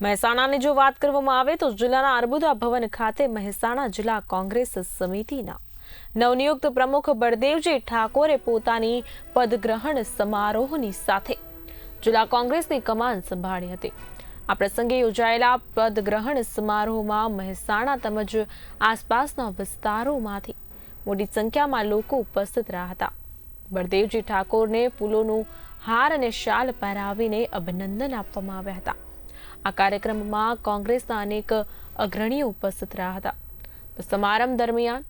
મહેસાણાની જો વાત કરવામાં આવે તો જિલ્લાના અર્બુદા ભવન ખાતે મહેસાણા જિલ્લા કોંગ્રેસ સમિતિના નવનિયુક્ત પ્રમુખ બળદેવજી ઠાકોરે પોતાની પદગ્રહણ સમારોહની સાથે જિલ્લા કોંગ્રેસની કમાન સંભાળી હતી. આ પ્રસંગે યોજાયેલા પદગ્રહણ સમારોહમાં મહેસાણા તેમજ આસપાસના વિસ્તારોમાંથી મોટી સંખ્યામાં લોકો ઉપસ્થિત રહ્યા હતા. બળદેવજી ઠાકોરને ફૂલોનું હાર અને શાલ પહેરાવીને અભિનંદન આપવામાં આવ્યા હતા. આ કાર્યક્રમમાં કોંગ્રેસના અનેક અગ્રણીઓ ઉપસ્થિત રહ્યા હતા. સમારંભ દરમિયાન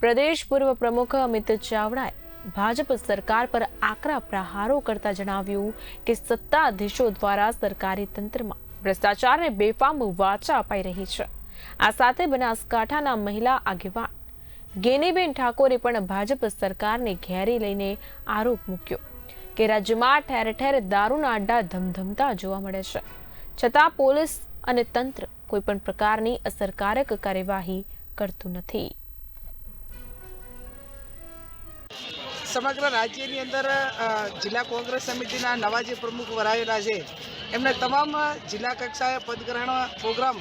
પ્રદેશ પૂર્વ પ્રમુખ અમિત ચાવડાએ ભાજપ સરકાર પર આકરા પ્રહારો કરતા જણાવ્યું કે સત્તાધીશો દ્વારા સરકારી તંત્રમાં ભ્રષ્ટાચારને બેફામ વાચા અપાઈ રહી છે. આ સાથે બનાસકાંઠાના મહિલા આગેવાન ગેનીબેન ઠાકોરે પણ ભાજપ સરકારને ઘેરી લઈને આરોપ મૂક્યો કે રાજ્યમાં ઠેર ઠેર દારૂના અડ્ડા ધમધમતા જોવા મળે છે. છતાં પોલીસ અને તંત્ર કોઈ પણ પ્રકારની અસરકારક કાર્યવાહી કરતું નથી. સમગ્ર રાજ્યની અંદર જિલ્લા કોંગ્રેસ સમિતિના નવા જે પ્રમુખ વરાયેલા છે, એમને તમામ જિલ્લા કક્ષાએ પદગ્રહણ પ્રોગ્રામ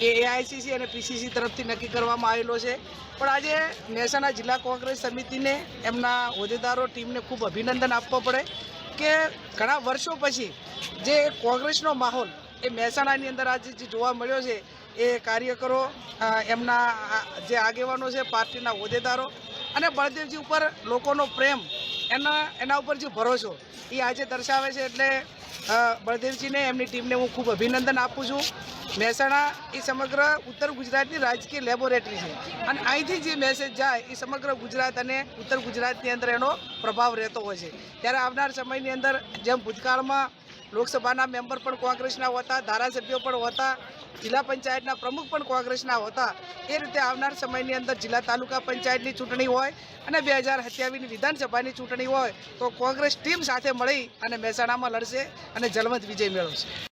એ એઆઈસીસી અને પીસીસી તરફથી નક્કી કરવામાં આવેલો છે. પણ આજે મહેસાણા જિલ્લા કોંગ્રેસ સમિતિને એમના હોદ્દેદારો, ટીમને ખૂબ અભિનંદન આપવો પડે કે ઘણા વર્ષો પછી જે કોંગ્રેસનો માહોલ એ મહેસાણાની અંદર આજે જે જોવા મળ્યો છે, એ કાર્યકરો એમના જે આગેવાનો છે, પાર્ટીના હોદ્દેદારો અને બળદેવજી ઉપર લોકોનો પ્રેમ, એના એના ઉપર જે ભરોસો, એ આજે દર્શાવે છે એટલે બળદેવજીને, એમની ટીમને હું ખૂબ અભિનંદન આપું છું. મહેસાણા એ સમગ્ર ઉત્તર ગુજરાતની રાજકીય લેબોરેટરી છે અને અહીંથી જે મેસેજ જાય એ સમગ્ર ગુજરાત અને ઉત્તર ગુજરાતની અંદર એનો પ્રભાવ રહેતો હોય છે. ત્યારે આવનાર સમયની અંદર જેમ ભૂતકાળમાં લોકસભાના મેમ્બર પણ કોંગ્રેસના હોતા, ધારાસભ્યો પણ હતા, જિલ્લા પંચાયતના પ્રમુખ પણ કોંગ્રેસના હોતા. એ રીતે આવનાર સમયની અંદર જિલ્લા તાલુકા પંચાયતની ચૂંટણી હોય અને બે હજાર સત્યાવીસની વિધાનસભાની ચૂંટણી હોય તો કોંગ્રેસ ટીમ સાથે મળી અને મહેસાણામાં લડશે અને જલમત વિજય મેળવશે.